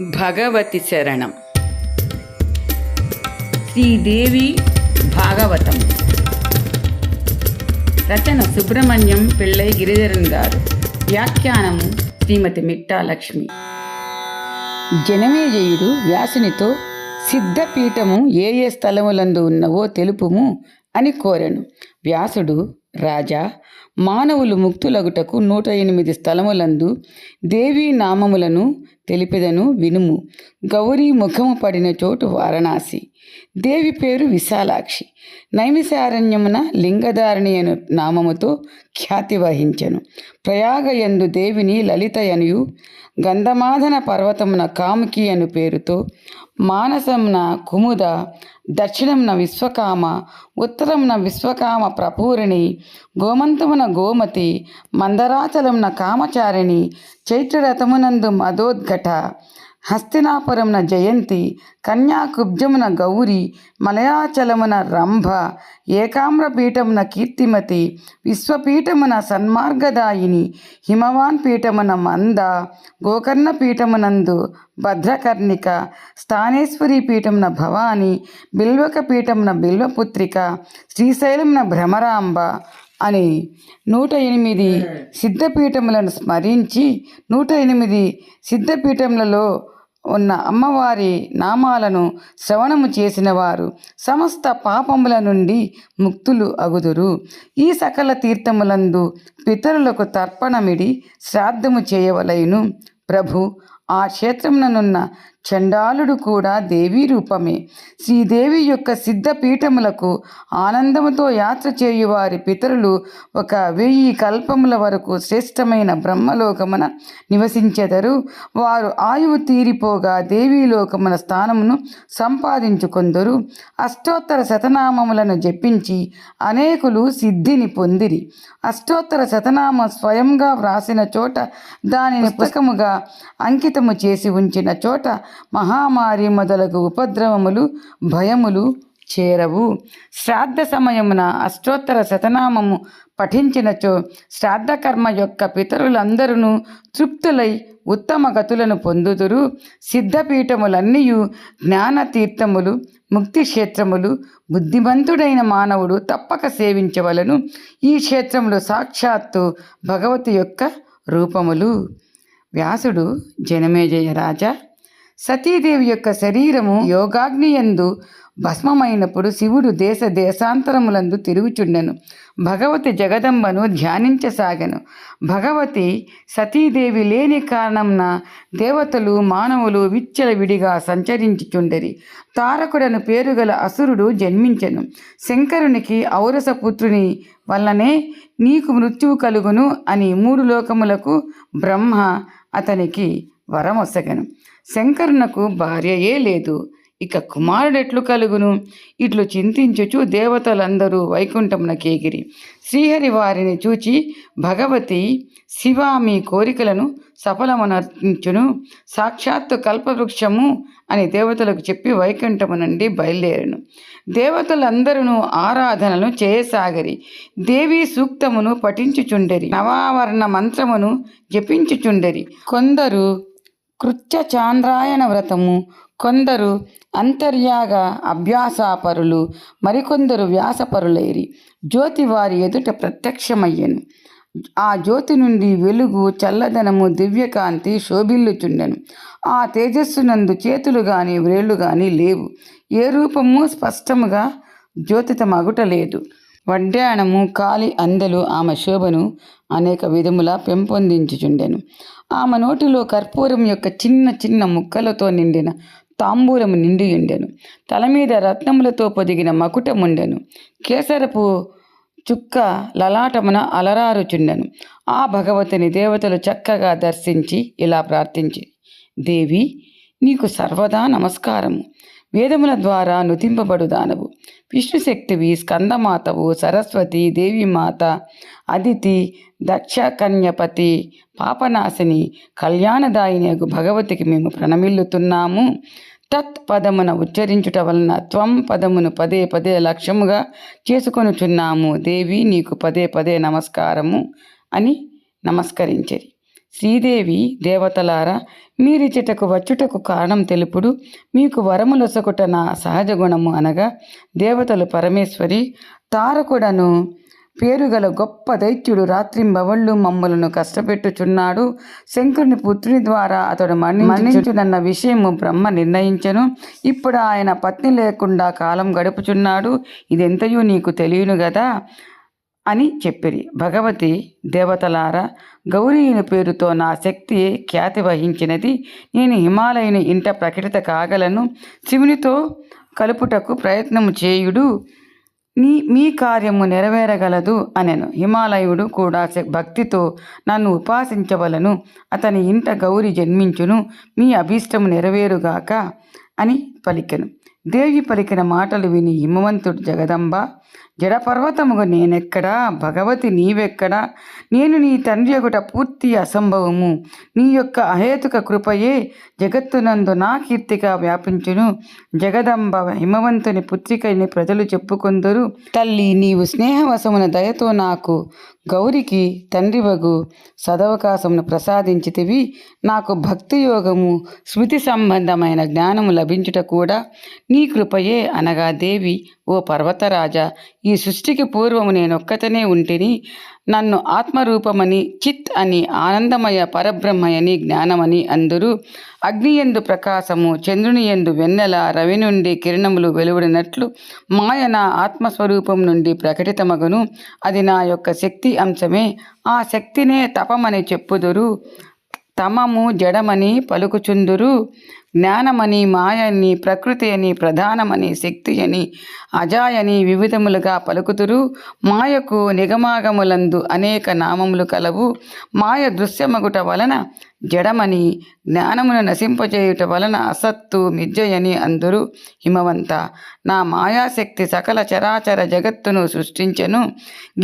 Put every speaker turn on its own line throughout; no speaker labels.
భగవతి శరణం. శ్రీదేవి భాగవతం. రచన సుబ్రహ్మణ్యం పిళ్ళై గిరిధరన్ గారు. వ్యాఖ్యానము శ్రీమతి మిట్టాలక్ష్మి జనమేజయుడు వ్యాసునితో సిద్ధపీఠము ఏ ఏ స్థలములందు ఉన్నవో తెలుపుము అని కోరెను. వ్యాసుడు రాజా మానవులు ముక్తులగుటకు నూట ఎనిమిది స్థలములందు దేవీ నామములను తెలిపెదను వినుము. గౌరీ ముఖము పడిన చోటు వారణాసి. దేవి పేరు విశాలాక్షి. నైమిసారణ్యమున లింగధారిణి అను నామముతో ఖ్యాతి వహించెను. ప్రయాగయందు దేవిని లలితయనియు గంధమాధన పర్వతమున కాముకి అను పేరుతో మానసమున కుముద దక్షిణమున విశ్వకామ ఉత్తరమున విశ్వకామ ప్రపూరిణి గోమంతమున గోమతి మందరాచలమున కామచారిణి చైత్రరథమునందు మదోద్ఘట హస్తినాపురమున జయంతి కన్యాకుబ్జమున గౌరి మలయాచలమున రంభ ఏకామ్రపీఠమున కీర్తిమతి విశ్వపీఠమున సన్మార్గదాయిని హిమవాన్ పీఠమున మంద గోకర్ణ పీఠమునందు భద్రకర్ణిక స్థానేశ్వరి పీఠమున భవాని బిల్వక పీఠమున బిల్వపుత్రిక శ్రీశైలమున భ్రమరాంబ అని నూట ఎనిమిది సిద్ధపీఠములను స్మరించి నూట ఎనిమిది సిద్ధపీఠములలో ఉన్న అమ్మవారి నామాలను శ్రవణము చేసిన వారు సమస్త పాపముల నుండి ముక్తులు అగుదురు. ఈ సకల తీర్థములందు పితరులకు తర్పణమిడి శ్రాద్ధము చేయవలయును. ప్రభు ఆ క్షేత్రముననున్న చండాలుడు కూడా దేవీ రూపమే. శ్రీదేవి యొక్క సిద్ధపీఠములకు ఆనందముతో యాత్ర చేయువారి పితరులు ఒక వెయ్యి కల్పముల వరకు శ్రేష్టమైన బ్రహ్మలోకమున నివసించెదరు. వారు ఆయువు తీరిపోగా దేవీలోకమున స్థానమును సంపాదించుకొందరు. అష్టోత్తర శతనామములను జపించి అనేకులు సిద్ధిని పొందిరి. అష్టోత్తర శతనామం స్వయంగా వ్రాసిన చోట దానిని పుస్తకముగా అంకితము చేసి ఉంచిన చోట మహామారి మొదలగు ఉపద్రవములు భయములు చేరవు. శ్రాద్ధ సమయమున అష్టోత్తర శతనామము పఠించినచో శ్రాద్ధకర్మ యొక్క పితరులందరూ తృప్తులై ఉత్తమ గతులను పొందుదురు. సిద్ధపీఠములన్నీయు జ్ఞానతీర్థములు ముక్తి క్షేత్రములు బుద్ధిమంతుడైన మానవుడు తప్పక సేవించవలను. ఈ క్షేత్రములు సాక్షాత్తు భగవతి యొక్క రూపములు. వ్యాసుడు జనమేజయ రాజా సతీదేవి యొక్క శరీరము యోగాగ్నియందు భస్మమైనప్పుడు శివుడు దేశ దేశాంతరములందు తిరుగుచుండెను. భగవతి జగదంబను ధ్యానించసాగను. భగవతి సతీదేవి లేని కారణంన దేవతలు మానవులు విచ్చలవిడిగా సంచరించుచుండరి. తారకుడను పేరుగల అసురుడు జన్మించెను. శంకరునికి ఔరసపుత్రుని వల్లనే నీకు మృత్యువు కలుగును అని మూడు లోకములకు బ్రహ్మ అతనికి వరమొసగను శంకరునకు భార్యయే లేదు. ఇక కుమారుడెట్లు కలుగును? ఇట్లు చింతించుచు దేవతలందరూ వైకుంఠమునకేగిరి శ్రీహరి వారిని చూచి భగవతి శివ మీ కోరికలను సఫలమునర్చును. సాక్షాత్తు కల్పవృక్షము అని దేవతలకు చెప్పి వైకుంఠము నుండి బయలుదేరను. దేవతలందరూ ఆరాధనలు చేయసాగరి దేవి సూక్తమును పఠించుచుండరి. నవావరణ మంత్రమును జపించుచుండరి. కొందరు కృత్య చాంద్రాయణ వ్రతము కొందరు అంతర్యాగ అభ్యాసాపరులు మరికొందరు వ్యాసపరులైరి. జ్యోతి వారి ఎదుట ప్రత్యక్షమయ్యను. ఆ జ్యోతి నుండి వెలుగు చల్లదనము దివ్యకాంతి శోభిల్లుచుండెను. ఆ తేజస్సునందు చేతులు గాని వ్రేళ్ళు గాని లేవు. ఏ రూపము స్పష్టముగా జ్యోతితమగుట లేదు. వడ్డాణము కాలి అందెలు ఆమె శోభను అనేక విధములా పెంపొందించుచుండెను. ఆమె నోటిలో కర్పూరం యొక్క చిన్న చిన్న ముక్కలతో నిండిన తాంబూలము నిండి ఉండెను. తల మీద రత్నములతో పొదిగిన మకుటముండెను. కేసరపు చుక్క లలాటమున అలరారుచుండెను. ఆ భగవతిని దేవతలు చక్కగా దర్శించి ఇలా ప్రార్థించి దేవి నీకు సర్వదా నమస్కారము. వేదముల ద్వారా నుతింపబడు దానవు విష్ణుశక్తివి స్కందమాతవు సరస్వతి దేవిమాత అదితి దక్ష కన్యపతి పాపనాశిని కళ్యాణదాయిని భగవతికి మేము ప్రణమిల్లుతున్నాము. తత్ పదమున ఉచ్చరించుట వలన త్వం పదమును పదే పదే లక్ష్యముగా చేసుకొనుచున్నాము. దేవి నీకు పదే పదే నమస్కారము అని నమస్కరించరి. శ్రీదేవి దేవతలారా మీరిచటకు వచ్చుటకు కారణం తెలుపుడు మీకు వరములొసకుట నా సహజ గుణము అనగా దేవతలు పరమేశ్వరి తారకుడను పేరుగల గొప్ప దైత్యుడు రాత్రింబవళ్ళు మమ్మలను కష్టపెట్టుచున్నాడు. శంకరుని పుత్రుని ద్వారా అతడు మరణించునన్న విషయము బ్రహ్మ నిర్ణయించను. ఇప్పుడు ఆయన పత్ని లేకుండా కాలం గడుపుచున్నాడు. ఇదెంతయో నీకు తెలియను కదా అని చెప్పిరి. భగవతి దేవతలారా గౌరీయుని పేరుతో నా శక్తి ఖ్యాతి వహించినది. నేను హిమాలయుని ఇంట ప్రకటిత కాగలను. శివునితో కలుపుటకు ప్రయత్నము చేయుడు. నీ మీ కార్యము నెరవేరగలదు అనెను. హిమాలయుడు కూడా భక్తితో నన్ను ఉపాసించవలను. అతని ఇంట గౌరి జన్మించును. మీ అభీష్టము నెరవేరుగాక అని పలికెను. దేవి పలికిన మాటలు విని హిమవంతుడు జగదంబ జడపర్వతముగా నేనెక్కడా? భగవతి నీవెక్కడా? నేను నీ తండ్రి ఒకట పూర్తి అసంభవము. నీ యొక్క అహేతుక కృపయే జగత్తునందు నా కీర్తిగా వ్యాపించును. జగదంబ హిమవంతుని పుత్రికని ప్రజలు చెప్పుకొందరు. తల్లి నీవు స్నేహవశమున దయతో నాకు గౌరికి తండ్రివగు సదవకాశమును ప్రసాదించితివి. నాకు భక్తి యోగము స్మృతి సంబంధమైన జ్ఞానము లభించుట కూడా నీ కృపయే అనగా దేవి ఓ పర్వతరాజా ఈ సృష్టికి పూర్వము నేనొక్కతనే ఉంటిని నన్ను ఆత్మరూపమని చిత్ అని ఆనందమయ పరబ్రహ్మయని జ్ఞానమని అందరూ. అగ్నియందు ప్రకాశము చంద్రుని ఎందు వెన్నెల రవి నుండి కిరణములు వెలువడినట్లు మాయ నా ఆత్మస్వరూపం నుండి ప్రకటితమగును. అది నా యొక్క శక్తి అంశమే. ఆ శక్తినే తపమని చెప్పుదురు. తమము జడమని పలుకుచుందురు. జ్ఞానమని మాయని ప్రకృతి అని ప్రధానమని శక్తి అని అజాయని వివిధములుగా పలుకుతురు. మాయకు నిగమాగములందు అనేక నామములు కలవు. మాయ దృశ్యమగుట వలన జడమని జ్ఞానమును నశింపజేయుట వలన అసత్తు మిజ్జయని అందురు. హిమవంత నా మాయాశక్తి సకల చరాచర జగత్తును సృష్టించెను.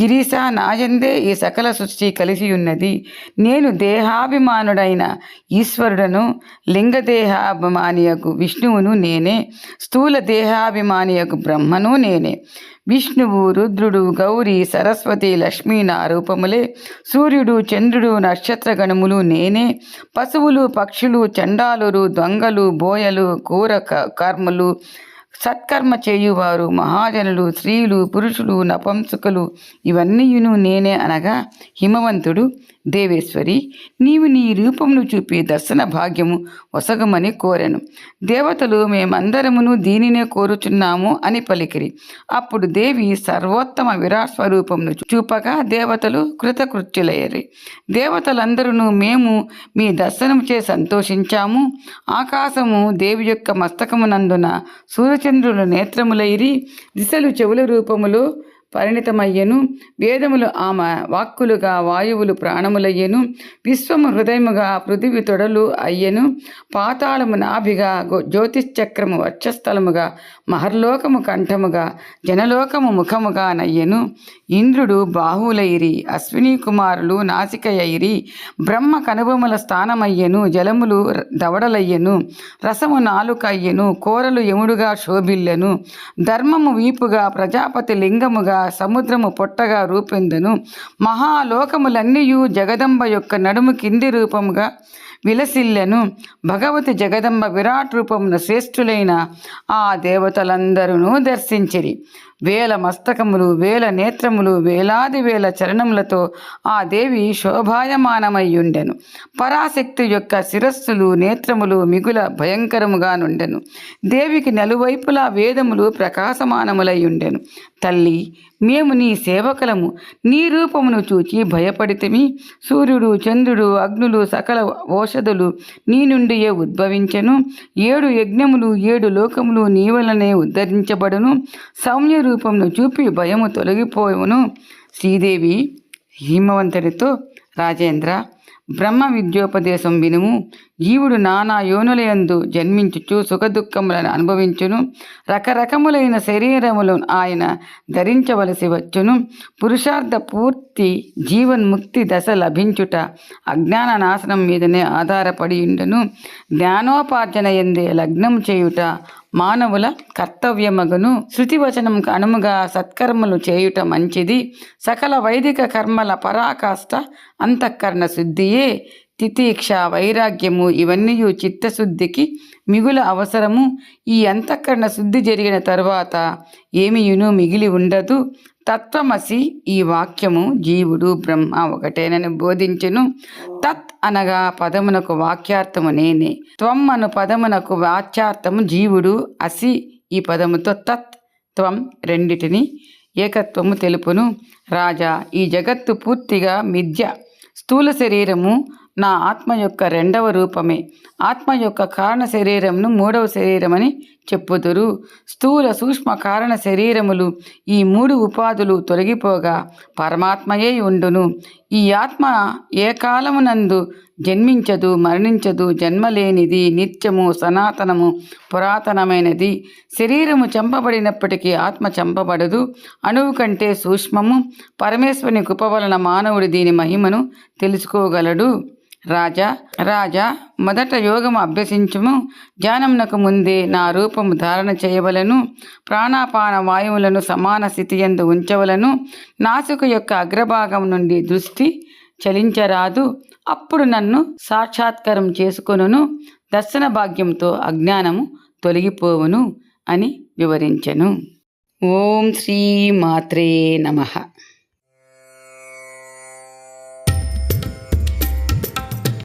గిరీశ నాయందే ఈ సకల సృష్టి కలిసి ఉన్నది నేను దేహాభిమానుడైన ఈశ్వరుడను దేహాభిమానియకు విష్ణువును నేనే స్థూల దేహాభిమానియకు బ్రహ్మను నేనే. విష్ణువు రుద్రుడు గౌరి సరస్వతి లక్ష్మి నా రూపములే. సూర్యుడు చంద్రుడు నక్షత్రగణములు నేనే. పశువులు పక్షులు చండాలురు దొంగలు బోయలు కూర క- కర్మలు సత్కర్మ చేయువారు మహాజనులు స్త్రీలు పురుషులు నపంసుకులు ఇవన్నీయును నేనే అనగా హిమవంతుడు. దేవేశ్వరి నీవు నీ రూపమును చూపి దర్శన భాగ్యము వసగమని కోరెను. దేవతలు మేమందరమును దీనినే కోరుచున్నాము అని పలికిరి. అప్పుడు దేవి సర్వోత్తమ విరాట్ స్వరూపమును చూపగా దేవతలు కృతకృత్యులయ్యరి. దేవతలందరూ మేము మీ దర్శనం చే సంతోషించాము. ఆకాశము దేవి యొక్క మస్తకమునందున సూర్యచంద్రుల నేత్రములైరి దిశలు చెవుల రూపములు పరిణితమయ్యెను. వేదములు ఆమె వాక్కులుగా వాయువులు ప్రాణములయ్యెను. విశ్వము హృదయముగా పృథివి తొడలు అయ్యెను. పాతాళము నాభిగా జ్యోతిశ్చక్రము వక్షస్థలముగా మహర్లోకము కంఠముగా జనలోకము ముఖముగా నయ్యెను. ఇంద్రుడు బాహులైరి అశ్విని కుమారులు నాసికయైరి బ్రహ్మ కనుబొమల స్థానమయ్యెను. జలములు దవడలయ్యెను. రసము నాలుకయ్యెను. కోరలు యముడుగా శోభిల్లెను. ధర్మము వీపుగా ప్రజాపతి లింగముగా సముద్రము పొట్టగా రూపొందెను. మహాలోకములన్నీయు జగదంబ యొక్క నడుము కింది రూపముగా విలసిల్లెను. భగవతి జగదంబ విరాట్ రూపమున శ్రేష్ఠులైన ఆ దేవతలందరూ దర్శించిరి. వేల మస్తకములు వేల నేత్రములు వేలాది వేల చరణములతో ఆ దేవి శోభాయమానమయ్యుండెను. పరాశక్తి యొక్క శిరస్సులు నేత్రములు మిగుల భయంకరముగా నుండెను. దేవికి నలువైపులా వేదములు ప్రకాశమానములయ్యుండెను. తల్లి మేము నీ సేవకులము. నీ రూపమును చూచి భయపడితిమి. సూర్యుడు చంద్రుడు అగ్నులు సకల ఓ ఔషధులు నీ నుండియే ఉద్భవించెను. ఏడు యజ్ఞములు ఏడు లోకములు నీ వలనే ఉద్ధరించబడును. సౌమ్య రూపమును చూపి భయము తొలగిపోవును. శ్రీదేవి హిమవంతుడితో రాజేంద్ర బ్రహ్మ విద్యోపదేశం వినుము. జీవుడు నానా యోనులయందు జన్మించుచు సుఖదుఖములను అనుభవించును. రకరకములైన శరీరములు ఆయన ధరించవలసి వచ్చును. పురుషార్థ పూర్తి జీవన్ముక్తి దశ లభించుట అజ్ఞాన నాశనం మీదనే ఆధారపడి ఉండను. జ్ఞానోపార్జన ఎందే లగ్నం చేయుట మానవుల కర్తవ్యమగును. శృతివచనం అనుముగా సత్కర్మలు చేయుట మంచిది. సకల వైదిక కర్మల పరాకాష్ట అంతఃకరణ శుద్ధియే. తితీక్ష వైరాగ్యము ఇవన్నీ చిత్తశుద్ధికి మిగుల అవసరము. ఈ అంతఃకరణ శుద్ధి జరిగిన తర్వాత ఏమియును మిగిలి ఉండదు. తత్వమసి ఈ వాక్యము జీవుడు బ్రహ్మ ఒకటేనని బోధించును. తత్ అనగా పదమునకు వాక్యార్థము నేనే. త్వం అను పదమునకు వాచ్యార్థము జీవుడు అసి ఈ పదముతో తత్ త్వం రెండిటిని ఏకత్వము తెలుపును. రాజా ఈ జగత్తు పూర్తిగా మిథ్య. స్థూల శరీరము నా ఆత్మ యొక్క రెండవ రూపమే. ఆత్మ యొక్క కారణ శరీరంను మూడవ శరీరమని చెప్పుదురు. స్థూల సూక్ష్మ కారణ శరీరములు ఈ మూడు ఉపాధులు తొలగిపోగా పరమాత్మయే ఉండును. ఈ ఆత్మ ఏ కాలమునందు జన్మించదు మరణించదు జన్మలేనిది నిత్యము సనాతనము పురాతనమైనది. శరీరము చంపబడినప్పటికీ ఆత్మ చంపబడదు. అణువు కంటే సూక్ష్మము పరమేశ్వరుని కృప వలన మానవుడు దీని మహిమను తెలుసుకోగలడు. రాజా రాజా మొదట యోగము అభ్యసించుము. ధ్యానమునకు ముందే నా రూపము ధారణ చేయవలను. ప్రాణాపాన వాయువులను సమాన స్థితి ఎందు ఉంచవలను. నాసిక యొక్క అగ్రభాగం నుండి దృష్టి చలించరాదు. అప్పుడు నన్ను సాక్షాత్కారం చేసుకొనును. దర్శన భాగ్యంతో అజ్ఞానము తొలగిపోవును అని వివరించెను. ఓం శ్రీ మాత్రే నమః.